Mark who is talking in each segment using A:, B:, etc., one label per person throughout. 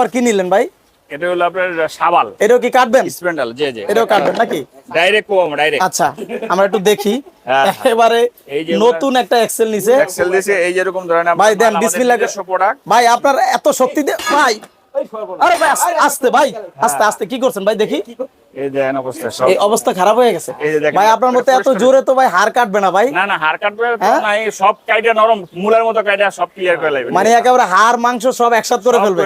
A: আবার কি নিলেন ভাই?
B: এটা হলো আপনার সাবাল
A: এটাও কি কাটবেন?
B: স্প্যান্ডাল জি জি।
A: এটাও কাটবেন নাকি?
B: ডাইরেক্ট কোম ডাইরেক্ট
A: আচ্ছা আমরা একটু দেখি।
B: এবারে
A: একেবারে
B: এই যে
A: নতুন একটা এক্সেল নিছে।
B: এক্সেল দিছে এই যে এরকম ধরেন
A: ভাই দেন, বিসমিল্লাহ।
B: প্রোডাক্ট
A: ভাই আপনার এত শক্তি দে ভাই। আরে ভাই আস্তে- আস্তে ভাই আস্তে আস্তে কি করছেন ভাই দেখি।
B: এই অবস্থা সব
A: এই অবস্থা খারাপ হয়ে গেছে?
B: এই যে দেখেন,
A: ভাই আপনার মতো এত জোরে তো ভাই হার কাটবে না ভাই?
B: না না হাড় কাটবে? না সব কাইটা নরম মূলার মতো কাইটা সব ক্লিয়ার করে লাগবে
A: মানে একেবারে হাড় মাংস সব একসাথে করে ফেলবে।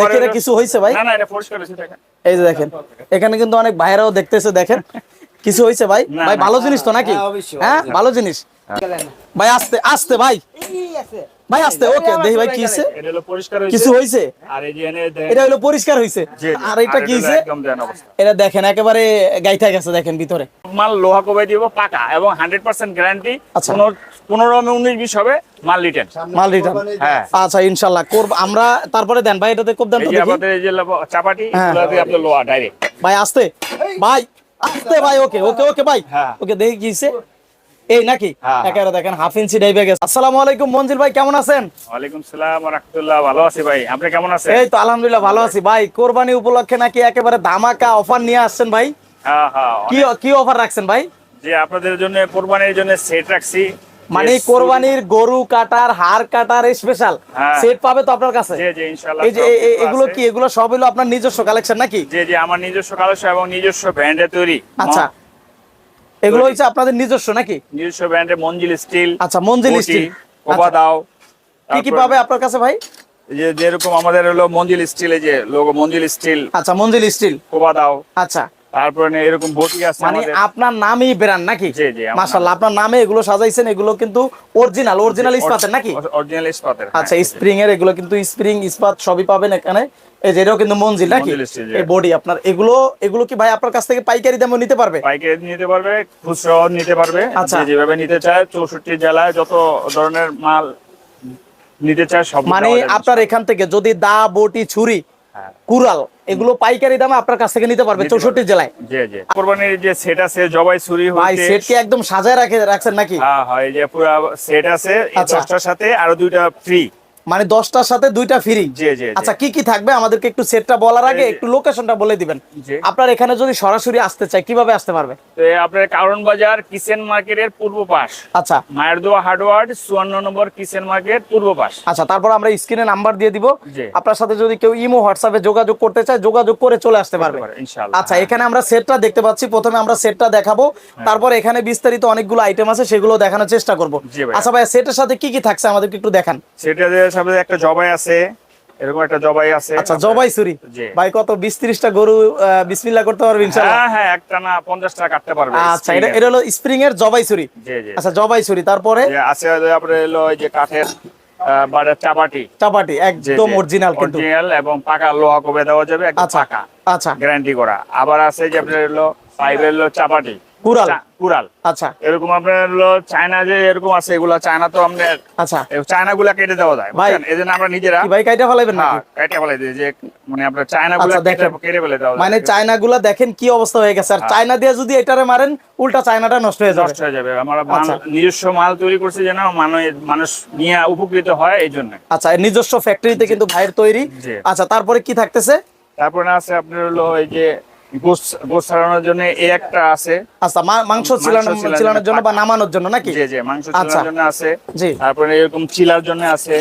A: দেখে এটা কিছু হয়েছে ভাই?
B: না না এটা পরিষ্কার হয়েছে দেখেন।
A: এই যে দেখেন এখানে কিন্তু অনেক ভাইরাও দেখতেছে দেখেন। কিছু হয়েছে ভাই? ভাই ভালো জিনিস তো নাকি?
C: হ্যাঁ,
A: হ্যাঁ ভালো জিনিস। ভাই আস্তে আস্তে ভাই। ভাই আস্তে ওকে দেখি ভাই কি হয়েছে
B: এটা হলো পরিষ্কার হয়েছে
A: কিছু হয়েছে
B: আর এই যে এনে দেন।
A: এটা হলো পরিষ্কার। আর এটা কি এটা দেখেন একেবারে গেছে দেখেন ভিতরে।
B: মাল লোহা কোবাই দিব পাকা এবং হান্ড্রেড পার্সেন্ট গ্যারান্টি।
A: আচ্ছা।
B: পনেরো উনিশ বিশ হবে মাল রিটার্ন।
A: মাল রিটার্ন।
B: হ্যাঁ।
A: আচ্ছা ইনশাল্লাহ করব আমরা তারপরে দেন ভাই এটাতে দেন তো দেখি।
B: আমাদের এই যে চাপাটি
A: হ্যাঁ।
B: লোহা ডাইরেক্ট
A: ভাই আস্তে। ভাই আস্তে ভাই ওকে ওকে ওকে ভাই।
B: হ্যাঁ।
A: ওকে দেখি কি হইছে? এই নাকি?
B: হ্যাঁ।
A: একেবারে দেখেন হাফ ইঞ্চি ডাইবে গেছে। আসসালামু আলাইকুম মঞ্জিল ভাই কেমন আছেন?
B: ওয়ালাইকুম সালাম রাহমাতুল্লাহ ভালো আছি ভাই। আপনি কেমন আছেন?
A: এই তো আলহামদুলিল্লাহ ভালো আছি। ভাই কোরবানি উপলক্ষে নাকি একেবারে ধামাকা অফার নিয়ে আসছেন ভাই?
B: হ্যাঁ হ্যাঁ
A: কি কি অফার রাখছেন ভাই?
B: যে আপনাদের জন্য কোরবানির জন্য সেট রাখছি।
A: মানে কোরবানির গরু কাটার হাড় কাটার স্পেশাল। সেট পাবে তো আপনার কাছে?
B: জি জি ইনশাআল্লাহ
A: এই যে
B: সব
A: এ- এ-
B: কিছু
A: এগুলো কি? এগুলো সব হলো আপনার নিজস্ব কালেকশন নাকি?
B: জি জি আমার নিজস্ব কালেকশন এবং নিজস্ব ব্র্যান্ডে তৈরি।
A: আচ্ছা। এগুলো হচ্ছে আপনাদের নিজস্ব নাকি?
B: নিজস্ব ব্র্যান্ডের মঞ্জিল স্টিল
A: আচ্ছা, মঞ্জিল স্টিল।
B: কোবা
A: আচ্ছা।
B: দাও।
A: কি কি পাবে আপনার কাছে ভাই?
B: যে যেরকম আমাদের হলো মঞ্জিল স্টিলে যে লোগো মঞ্জিল স্টিল
A: আচ্ছা মঞ্জিল স্টিল।
B: কোবা দাও।
A: আচ্ছা।
B: তারপরে এরকম বটি আছে
A: মানে আপনার নামই ব্র্যান্ড নাকি
B: জি, জি,
A: মাশাআল্লাহ আপনার নামে এগুলো সাজাইছেন এগুলো কিন্তু অরিজিনাল অরিজিনাল ইস্পাতের নাকি
B: অরিজিনাল ইস্পাতের হ্যাঁ।
A: আচ্ছা স্প্রিং এর এগুলো কিন্তু স্প্রিং ইস্পাত সবই পাবেন এখানে এই যে এটাও কিন্তু মঞ্জিল নাকি
B: মঞ্জিল steel, জি।
A: এই বডি আপনার এগুলো এগুলো কি ভাই আপনার কাছ থেকে পাইকারি দামে নিতে পারবে
B: পাইকারি নিতে পারবে খুচরাও নিতে পারবে
A: আচ্ছা।
B: যেভাবে নিতে চায় জেলায় যত ধরনের মাল নিতে চায় সব
A: মানে আপনার এখান থেকে যদি দা বটি ছুরি। কুরাল এগুলো পাইকারি দামে আপনার কাছ থেকে নিতে পারবে চৌষট্টি জেলায়।
B: জি জি। কোরবানির যে সেট আছে জবাই ছুরি
A: ভাই সেট কি একদম সাজায় রাখে রাখছেন নাকি?
B: হ্যাঁ হয় এই যে পুরো সেট আছে এই
A: আচ্ছা।
B: দশটার সাথে আরও দুইটা ফ্রি
A: মানে দশটার সাথে দুইটা ফ্রি। আচ্ছা কি কি থাকবে? আমাদেরকে একটু সেটটা বলার আগে একটু লোকেশনটা বলে দিবেন। আপনার এখানে যদি সরাসরি আসতে চাই কীভাবে আসতে পারবে?
B: আপনার কারণ বাজার কিচেন মার্কেটের পূর্ব পাশ।
A: আচ্ছা।
B: মায়ের হার্ডওয়ার্ড চুয়ান্ন নম্বর কিচেন মার্কেট পূর্ব পাশ।
A: আচ্ছা তারপর আমরা স্ক্রিনে নাম্বার দিয়ে দিব। আপনার সাথে যদি কেউ ইমো হোয়াটসঅ্যাপে যোগাযোগ করতে চায় যোগাযোগ করে চলে আসতে পারবে।
B: ইনশাআল্লাহ।
A: আচ্ছা এখানে আমরা সেটটা দেখতে পাচ্ছি। প্রথমে আমরা সেটটা দেখাবো।
B: হ্যাঁ।
A: তারপর এখানে বিস্তারিত অনেকগুলো আইটেম আছে সেগুলো দেখানোর চেষ্টা করব। আচ্ছা ভাই সেটের সাথে কি কি থাকছে আমাদেরকে একটু দেখান।
B: সেটা যে একটা জবাই আছে এরকম একটা জবাই আছে।
A: আচ্ছা জবাই সুরি ভাই কত বিশ ত্রিশটা গরু বিসমিল্লাহ করতে পারবে ইনশাআল্লাহ?
B: হ্যাঁ হ্যাঁ একটা না পঞ্চাশ টাকা কাটতে পারবে
A: আচ্ছা এটা এটা হলো স্প্রিং এর জবাই সুরি
B: জি জি।
A: আচ্ছা জবাই সুরি তারপরে?
B: আছে হলো যে কাঠের চাপাটি।
A: চাপাটি একদম অরিজিনাল কিন্তু।
B: অরিজিনাল এবং পাকা লোহা কবে দেওয়া যাবে? একদম
A: আচ্ছা
B: পাকা।
A: আচ্ছা।
B: গ্যারান্টি করা। আবার আছে যে আপনার হলো পাইপের হলো চাপাটি।
A: আচ্ছা।
B: এরকম আপনার হলো চায়না যে এরকম আছে এগুলো চায়না তো আপনার
A: আচ্ছা।
B: চায়না গুলা কেটে দেওয়া যায়
A: ভাই,
B: এই জন্য আমরা নিজেরা
A: কি ভাই কাইটা ফেলাইবেন
B: হ্যাঁ, দিই যে মানে আপনার চায়না গুলা
A: আচ্ছা,
B: কেটে
A: দেখেন।
B: ফেলে দেওয়া
A: মানে চায়না গুলা দেখেন কি অবস্থা হয়ে গেছে আর
B: হ্যাঁ।
A: চায়না দিয়ে যদি এটারে মারেন উল্টা চায়নাটা নষ্ট হয়ে যাবে।
B: নষ্ট হয়ে যাবে। আমরা
A: আচ্ছা।
B: নিজস্ব মাল তৈরি করছি যেন মানুষ মানুষ নিয়ে উপকৃত হয় এই জন্য।
A: আচ্ছা নিজস্ব ফ্যাক্টরিতে কিন্তু ভাইয়ের তৈরি। আচ্ছা তারপরে কি থাকতেছে?
B: তারপরে আছে আপনার হলো এই যে গোস গোস ছাড়ানোর জন্য এই একটা আছে।
A: আচ্ছা মাংস
B: চিলানোর
A: চিলানোর জন্য বা নামানোর জন্য নাকি?
B: যে যে মাংস। জন্য আছে।
A: জি।
B: তারপরে এরকম চিলার জন্য আছে।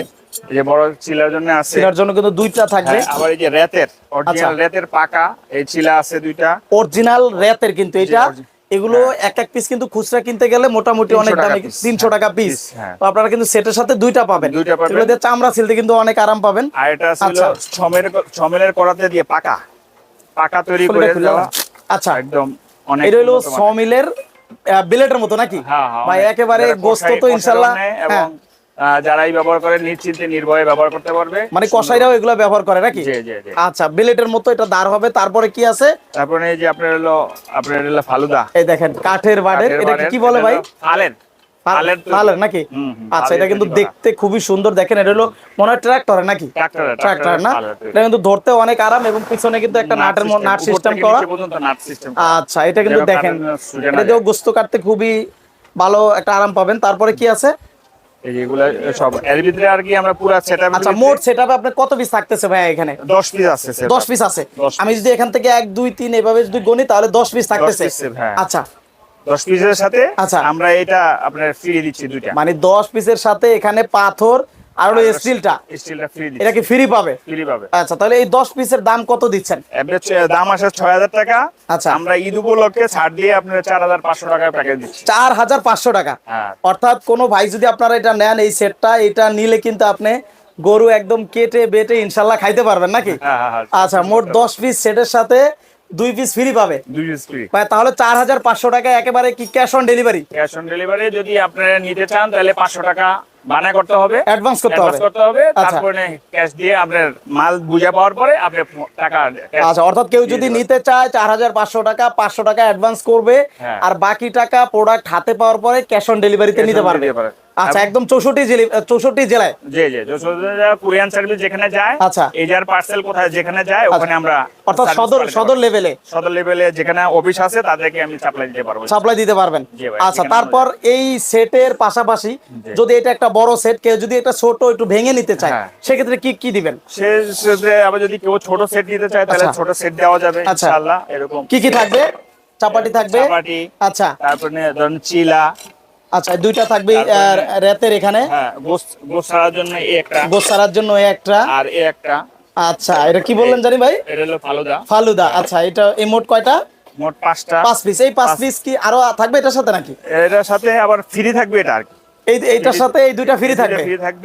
B: যে বড় চিলার জন্য আছে।
A: চিলার জন্য কিন্তু দুইটা থাকবে।
B: হ্যাঁ, আবার এই যে রেতের অরিজিনাল
A: আচ্ছা।
B: রেতের পাকা এই চিলা আছে দুইটা।
A: অরিজিনাল রেতের কিন্তু এটা। এগুলো এক এক পিস কিন্তু খুচরা কিনতে গেলে মোটামুটি অনেক দামে তিনশো টাকা পিস
B: হ্যাঁ।
A: তো আপনারা কিন্তু সেটের সাথে দুইটা পাবেন। এগুলো দিয়ে চামড়া ছিলতে কিন্তু অনেক আরাম পাবেন।
B: আর এটা ছিল
A: আচ্ছা।
B: ছমের ছমেলের করাতে দিয়ে পাকা। পাকা তৈরি করে দেওয়া।
A: আচ্ছা
B: একদম অনেক
A: এটা হলো সমিলের বিলেটের মতো নাকি?
B: হ্যাঁ, হ্যাঁ,
A: ভাই একেবারে গোস্ত তো ইনশাল্লাহ
B: কষাই রান্নায়
A: হ্যাঁ।
B: এবং যারাই ব্যবহার করে নিশ্চিন্তে নির্ভয়ে ব্যবহার করতে পারবে।
A: মানে কসাইরাও এগুলো ব্যবহার করে নাকি। আচ্ছা বিলেটের মতো এটা দাঁড় হবে। তারপরে কি আছে?
B: তারপরে এই যে আপনার হলো আপনার হলো ফালুদা।
A: এই দেখেন কাঠের বাড়ের এটা কি বলে ভাই? নাকি? আচ্ছা এটা কিন্তু দেখতে খুবই সুন্দর। দেখেন এটা হলো মনে হয় ট্রাক্টরে নাকি?
B: ট্রাক্টর
A: না? এটা। কিন্তু ধরতে অনেক আরাম এবং পিছনে কিন্তু একটা নাটের নাট সিস্টেম করা। আচ্ছা এটা কিন্তু দেখেন এটা দিয়েও গোস্ত কাটতে খুবই ভালো একটা আরাম পাবেন। তারপরে কি আছে?
B: সব এর ভিতরে আর কি আমরা পুরো সেটআপ
A: আচ্ছা মোট সেটআপে আপনার কত পিস থাকতেছে ভাই এখানে?
B: 10 পিস আছে
A: পিস আছে। আমি যদি এখান থেকে এক দুই তিন এভাবে যদি গণি তাহলে দশ পিস থাকতেছে।
B: হ্যাঁ।
A: আচ্ছা
B: 10 পিসের সাথে
A: আচ্ছা।
B: আমরা এটা আপনার ফ্রি দিচ্ছি দুইটা।
A: মানে দশ পিসের সাথে এখানে পাথর আর হলো স্টিলটা
B: স্টিলটা ফ্রি
A: এটা কি ফ্রি পাবে?
B: ফ্রি পাবে।
A: আচ্ছা তাহলে এই দশ পিসের দাম কত দিচ্ছেন?
B: এভারেজ দাম আসে 6000 টাকা।
A: আচ্ছা।
B: আমরা ঈদ উপলক্ষে ছাড় দিয়ে আপনার 4500 টাকায় প্যাকেজ দিচ্ছি।
A: চার হাজার পাঁচশো টাকা।
B: হ্যাঁ।
A: অর্থাৎ কোনো ভাই যদি আপনারা এটা নেন এই সেটটা এটা নিলে কিন্তু আপনি গরু একদম কেটে বেটে ইনশাল্লাহ খাইতে পারবেন নাকি?
B: হ্যাঁ হ্যাঁ,
A: আচ্ছা মোট দশ পিস সেটের সাথে দুই পিস ফ্রি পাবে।
B: দুই পিস ফ্রি
A: ভাই তাহলে চার হাজার পাঁচশো টাকা একেবারে কি cash on delivery
B: cash on delivery যদি আপনারা নিতে চান তাহলে 500 টাকা বানা করতে হবে।
A: অ্যাডভান্স করতে হবে।
B: করতে হবে।
A: আচ্ছা।
B: তারপরে ক্যাশ দিয়ে আপনার মাল বুঝা পাওয়ার পরে আপনি টাকা
A: আচ্ছা অর্থাৎ কেউ যদি নিতে চায় চার হাজার পাঁচশো টাকা পাঁচশো টাকা অ্যাডভান্স করবে
B: হ্যাঁ।
A: আর বাকি টাকা প্রোডাক্ট হাতে পাওয়ার পরে ক্যাশ অন ডেলিভারিতে নিতে পারবে। আচ্ছা একদম চৌষট্টি জেলি চৌষট্টি জেলায়?
B: জি জি কুরিয়ান সার্ভিস যেখানে যায়
A: আচ্ছা।
B: এই যার পার্সেল কোথায় যেখানে যায় ওখানে আমরা
A: অর্থাৎ সদর সদর লেভেলে
B: সদর লেভেলে যেখানে অফিস আছে তাদেরকে আমি সাপ্লাই দিতে পারব।
A: সাপ্লাই দিতে পারবেন। আচ্ছা তারপর এই সেটের পাশাপাশি যদি এটা একটা বড় সেট কেউ যদি এটা ছোট একটু ভেঙে নিতে চায়
B: হ্যাঁ।
A: সেক্ষেত্রে কি কি দিবেন?
B: সে সে আবার যদি কেউ ছোট সেট নিতে চায় তাহলে
A: আচ্ছা।
B: ছোট সেট দেওয়া যাবে
A: আচ্ছা।
B: ইনশাআল্লাহ এরকম।
A: কি কি থাকবে? চাপাটি থাকবে? আচ্ছা।
B: তারপরে ধরুন চিলা
A: আচ্ছা দুইটা থাকবে রাতের রেতের এখানে?
B: হ্যাঁ গোস জন্য একটা।
A: গোস জন্য একটা।
B: আর একটা।
A: আচ্ছা এটা কি বললেন জানি ভাই?
B: এটা হলো ফালুদা।
A: ফালুদা আচ্ছা এটা এই মোট কয়টা?
B: মোট পাঁচটা।
A: পাঁচ পিস এই পাঁচ পিস কি আরও থাকবে এটার সাথে নাকি?
B: এটার সাথে আবার ফ্রি থাকবে এটা আর কি।
A: এই এইটার সাথে এই দুইটা ফ্রি থাকবে?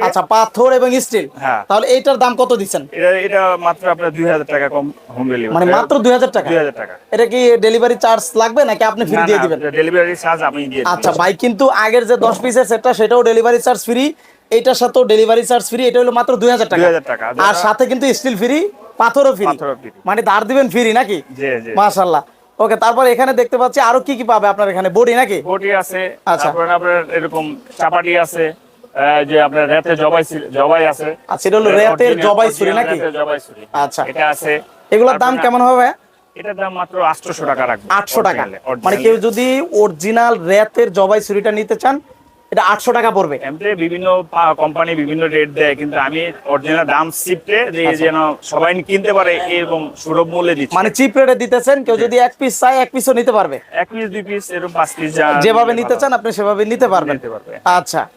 A: আচ্ছা পাথর এবং স্টিল
B: হ্যাঁ।
A: তাহলে এইটার দাম কত দিচ্ছেন?
B: এটা এটা মাত্র আপনার দুই হাজার টাকা কম হোম ডেলিভারি
A: মানে মাত্র দুই হাজার টাকা?
B: দুই হাজার টাকা।
A: এটা কি ডেলিভারি চার্জ লাগবে নাকি আপনি ফ্রি দিয়ে দিবেন?
B: ডেলিভারি চার্জ আমি দিয়ে দিবো।
A: আচ্ছা ভাই কিন্তু আগের যে দশ পিসের সেটটা সেটাও ডেলিভারি চার্জ ফ্রি এইটার সাথেও ডেলিভারি চার্জ ফ্রি এটা হলো মাত্র দুই হাজার টাকা।
B: 2000 টাকা।
A: আর সাথে কিন্তু স্টিল ফ্রি পাথরও ফ্রি মানে ধার দিবেন ফ্রি নাকি?
B: জি জি।
A: মাশাল্লাহ ওকে তারপর এখানে দেখতে পাচ্ছি আরও কি কি পাবে আপনার এখানে বডি নাকি
B: বডি আছে
A: আচ্ছা।
B: তারপরে আপনার এরকম চাপাটি আছে যে আপনার রেতে জবাই জবাই আছে
A: আচ্ছা, এটা হলো রেতের জবাই ছুরি নাকি?
B: জবাই ছুরি
A: আচ্ছা।
B: এটা আছে
A: এগুলোর দাম কেমন হবে?
B: এটার দাম মাত্র 800 টাকা রাখব
A: আটশো টাকা
B: Original, original।
A: মানে কেউ যদি অরিজিনাল রেতের জবাই ছুরিটা নিতে চান এটা আটশো টাকা পড়বে।
B: এমনিতে বিভিন্ন কোম্পানি বিভিন্ন রেট দেয় কিন্তু আমি অরিজিনাল দাম যে
A: আচ্ছা।
B: যেন সবাই কিনতে পারে এরকম সুলভ মূল্যে দিচ্ছি।
A: মানে চিপ রেটে দিতেছেন কেউ যদি এক পিস চায় এক পিসও নিতে পারবে।
B: এক পিস দুই পিস এরকম পাঁচ পিস যা
A: যেভাবে নিতে চান আপনি সেভাবে নিতে পারবেন। আচ্ছা।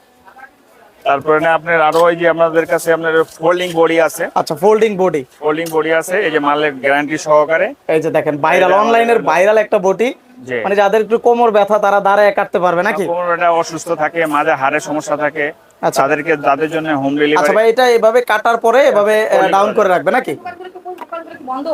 B: তারপরে না আপনার আরও ওই যে আপনাদের কাছে আপনার ফোল্ডিং বডি আছে।
A: আচ্ছা ফোল্ডিং বডি
B: ফোল্ডিং বডি আছে এই যে মালের গ্যারান্টি সহকারে।
A: এই যে দেখেন ভাইরাল অনলাইনের
B: আমাদের-
A: ভাইরাল একটা
B: জি।
A: মানে যাদের একটু কোমর ব্যথা তারা দাঁড়ায় কাটতে পারবে নাকি?
B: কোমরটা অসুস্থ থাকে মাঝে হারে সমস্যা থাকে
A: আচ্ছা।
B: তাদেরকে তাদের জন্য হোম
A: আচ্ছা
B: ডেলিভারি
A: ভাই এটা এভাবে কাটার পরে এভাবে ডাউন
B: করে
A: করে রাখবে নাকি?
C: বন্ধ।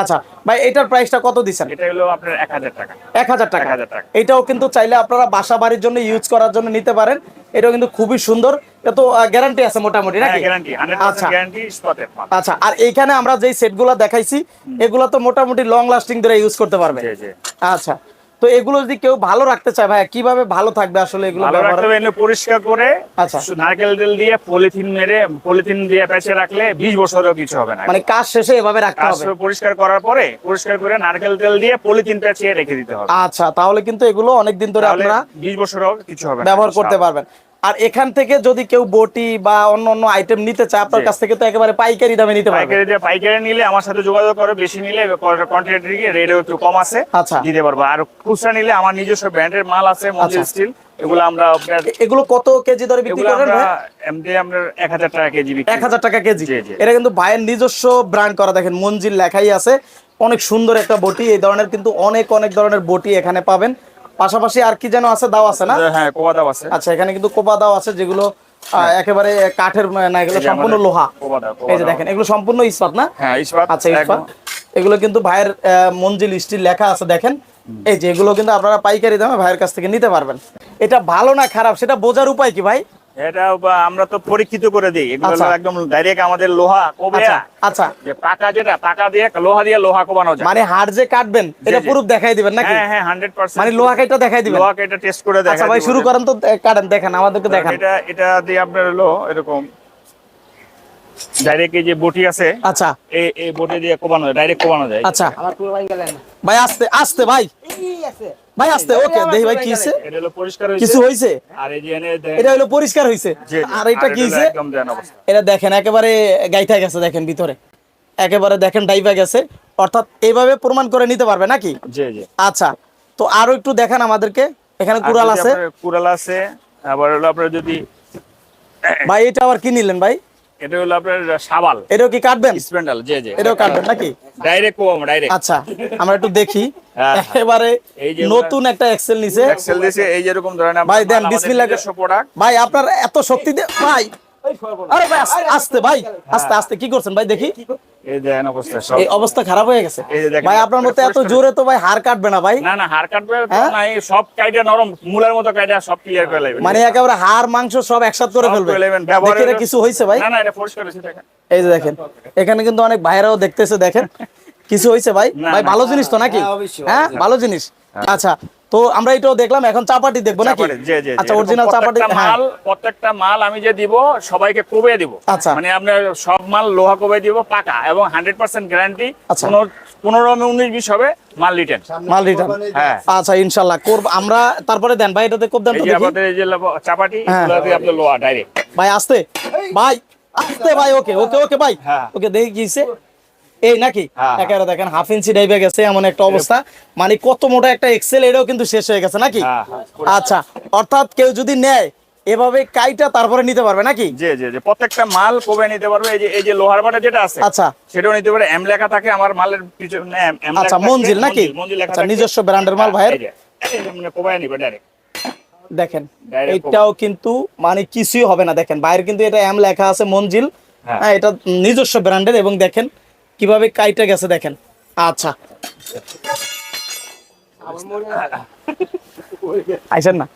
A: আচ্ছা ভাই এটার প্রাইসটা কত দিচ্ছেন?
B: এটা হলো আপনার এক হাজার টাকা।
A: এক হাজার টাকা।
B: 1000 টাকা।
A: এটাও কিন্তু চাইলে আপনারা বাসা বাড়ির জন্য ইউজ করার জন্য নিতে পারেন। এটাও কিন্তু খুবই সুন্দর। এত গ্যারান্টি আছে মোটামুটি নাকি?
B: গ্যারান্টি হান্ড্রেড
A: আচ্ছা।
B: গ্যারান্টি স্পটের মাল।
A: আচ্ছা আর এইখানে আমরা যেই সেটগুলো দেখাইছি এগুলো তো মোটামুটি লং লাস্টিং ধরে ইউজ করতে পারবে।
B: জি জি।
A: আচ্ছা তো এগুলো যদি কেউ ভালো রাখতে চায় ভাই কীভাবে ভালো থাকবে আসলে এগুলো
B: ভালো রাখতে হবে পরিষ্কার করে
A: আচ্ছা।
B: নারকেল তেল দিয়ে পলিথিন মেরে পলিথিন দিয়ে প্যাচে রাখলে বিশ বছরও কিছু হবে না।
A: মানে কাজ শেষে এভাবে রাখতে হবে।
B: পরিষ্কার করার পরে পরিষ্কার করে নারকেল তেল দিয়ে পলিথিন প্যাচে রেখে দিতে হবে।
A: আচ্ছা তাহলে কিন্তু এগুলো অনেক দিন
B: ধরে
A: আপনারা
B: বিশ বছরও কিছু হবে
A: ব্যবহার করতে পারবেন। আর এখান থেকে যদি কেউ বটি বা অন্য অন্য আইটেম নিতে চায় আপনার কাছ থেকে তো একেবারে পাইকারি দামে নিতে পারবে।
B: পাইকারি দিয়ে পাইকারি নিলে আমার সাথে যোগাযোগ করে বেশি নিলে কোয়ান্টিটি রেটও একটু কম আছে
A: আচ্ছা।
B: দিতে পারব। আর খুচরা নিলে আমার নিজস্ব ব্র্যান্ডের মাল আছে মঞ্জিল
A: আচ্ছা।
B: স্টিল এগুলো আমরা
A: এগুলো কত কেজি ধরে বিক্রি করেন ভাই?
B: এমনি আমরা এক হাজার টাকা কেজি বিক্রি
A: এক হাজার টাকা কেজি। এটা কিন্তু ভাইয়ের নিজস্ব ব্র্যান্ড করা। দেখেন মঞ্জিল লেখাই আছে। অনেক সুন্দর একটা বটি। এই ধরনের কিন্তু অনেক অনেক ধরনের বটি এখানে পাবেন। পাশাপাশি আর কি যেন আছে দাও আছে না?
B: হ্যাঁ কোয়া দাও আছে।
A: আচ্ছা এখানে কিন্তু কোপা দাও আছে যেগুলো একেবারে কাঠের না এগুলো সম্পূর্ণ লোহা। এই যে দেখেন এগুলো সম্পূর্ণ ইস্পাত না?
B: হ্যাঁ ইস্পাত
A: আচ্ছা ইস্পাত। এগুলো কিন্তু ভাইয়ের মঞ্জিল স্টিল লেখা আছে দেখেন। এই যে এগুলো কিন্তু আপনারা পাইকারি দামে ভাইয়ের কাছ থেকে নিতে পারবেন। এটা ভালো না খারাপ সেটা বোঝার উপায় কি ভাই?
B: এটা বা আমরা তো পরীক্ষিত করে দিই। এগুলো
A: আচ্ছা।
B: একদম ডাইরেক্ট আমাদের লোহা
A: আচ্ছা আচ্ছা।
B: যে পাকা যেটা পাকা দিয়ে লোহা দিয়ে লোহা কোবানো যায়।
A: মানে হাড় যে কাটবেন এটা। প্রুফ দেখাই দিবেন নাকি?
B: হ্যাঁ হ্যাঁ হান্ড্রেড পার্সেন্ট
A: মানে লোহা কাইটা দেখাই দিবেন?
B: লোহা এটা টেস্ট করে
A: আচ্ছা ভাই শুরু করেন তো কাটেন দেখেন আমাদেরকে দেখান।
B: এটা এটা দিয়ে আপনার হলো এরকম ডাইরেক্ট এই যে বটি আছে
A: আচ্ছা।
B: এই এই বটি দিয়ে কোবানো যায় ডাইরেক্ট কোবানো যায়।
A: আচ্ছা।
C: আমার পুরো ভাই গেলেন
A: ভাই আস্তে আস্তে ভাই।
C: এই আছে।
A: ভাই আস্তে ওকে দেখি ভাই কি হইছে।
B: এটা হলো পরিষ্কার হয়েছে
A: কিছু হইছে?
B: আর এই যে এনে
A: এটা হলো পরিষ্কার হইছে। আর এটা কি হইছে?
B: একদম দেন অবস্থা।
A: এটা দেখেন একেবারে গাইথা গেছে দেখেন ভিতরে। একেবারে দেখেন ডাইভা গেছে। অর্থাৎ এইভাবে প্রমাণ করে নিতে পারবে নাকি?
B: জি জি।
A: আচ্ছা তো আরও একটু দেখান আমাদেরকে। এখানে কুড়াল আছে।
B: কুড়াল আছে আবার হলো আপনার যদি
A: ভাই এটা আবার কি নিলেন ভাই?
B: এটা হলো আপনার সাবাল
A: এটাও কি কাটবেন?
B: স্প্যান্ডাল জি জি।
A: এটাও কাটবেন নাকি?
B: ডাইরেক্ট ডাইরেক্ট
A: আচ্ছা আমরা একটু দেখি।
B: হ্যাঁ।
A: এবারে নতুন একটা এক্সেল নিছে।
B: এক্সেল দিছে এই যেরকম ধরেন
A: ভাই দেন, বিসমিল্লাহ
B: প্রোডাক্ট
A: ভাই আপনার এত শক্তি দে ভাই আরে ভাই আস্তে ভাই আস্তে আস্তে কি করছেন ভাই দেখি।
B: এই দেন অবস্থা সব
A: এই অবস্থা খারাপ হয়ে গেছে?
B: এই যে দেখেন,
A: ভাই আপনার মতো এত জোরে তো ভাই হার কাটবে না ভাই?
B: না না হার কাটবে? না এই সব কাইটা নরম মূলার মতো কাইটা সব ক্লিয়ার করে লাগবে
A: মানে একেবারে হাড় মাংস সব একসাথে করে ফেলবে। কিছু হয়েছে ভাই?
B: না না এটা পরিষ্কার হয়েছে দেখেন।
A: এই যে দেখেন এখানে কিন্তু অনেক ভাইরাও দেখতেছে দেখেন। কিছু হয়েছে ভাই? ভাই ভালো জিনিস তো নাকি?
C: হ্যাঁ
A: ভালো জিনিস। আচ্ছা তো আমরা এটাও দেখলাম এখন চাপাটি দেখব নাকি। আচ্ছা অরিজিনাল চাপাটি হ্যাঁ।
B: মাল প্রত্যেকটা মাল আমি যে দিব সবাইকে কোবে দিব।
A: আচ্ছা।
B: মানে আপনার সব মাল লোহা কোবে দিব পাকা এবং হান্ড্রেড পার্সেন্ট গ্যারান্টি
A: আচ্ছা।
B: পনেরো উনিশ বিশ হবে মাল রিটার্ন
A: মাল রিটার্ন
B: হ্যাঁ।
A: আচ্ছা ইনশাল্লাহ করব আমরা তারপরে দেন ভাই এটাতে কোপ দেন তো দেখি।
B: আমাদের এই যে চাপাটি
A: হ্যাঁ।
B: এগুলো দিয়ে আপনার লোহা ডাইরেক্ট
A: ভাই আসতে। ভাই আসতে ভাই ওকে ওকে ওকে ভাই।
B: হ্যাঁ।
A: ওকে দেখি কিছে এই নাকি?
B: হ্যাঁ।
A: একেবারে দেখেন হাফ ইঞ্চি ডাইভে গেছে এমন একটা অবস্থা। মানে কত মোটা একটা এক্সেল এটাও কিন্তু শেষ হয়ে গেছে নাকি?
B: হ্যাঁ, হ্যাঁ।
A: আচ্ছা অর্থাৎ কেউ যদি নেয় এভাবে কাইটা তারপরে নিতে পারবে নাকি?
B: জি জি জি প্রত্যেকটা মাল কোবে নিতে পারবে? এই যে এই যে লোহার বাটা যেটা আছে
A: আচ্ছা।
B: সেটাও নিতে পারে। এম লেখা থাকে আমার মালের পিছনে এম
A: আচ্ছা মঞ্জিল নাকি? আচ্ছা নিজস্ব ব্র্যান্ডের মাল ভাইয়ের?
B: মানে কোবায় নিবে ডাইরেক্ট
A: দেখেন এটাও কিন্তু মানে কিছুই হবে না। দেখেন বাইরে কিন্তু এটা এম লেখা আছে মঞ্জিল।
B: হ্যাঁ।
A: হ্যাঁ এটা নিজস্ব ব্র্যান্ডের এবং দেখেন কীভাবে কাইটা গেছে দেখেন। আচ্ছা। আইসেন না।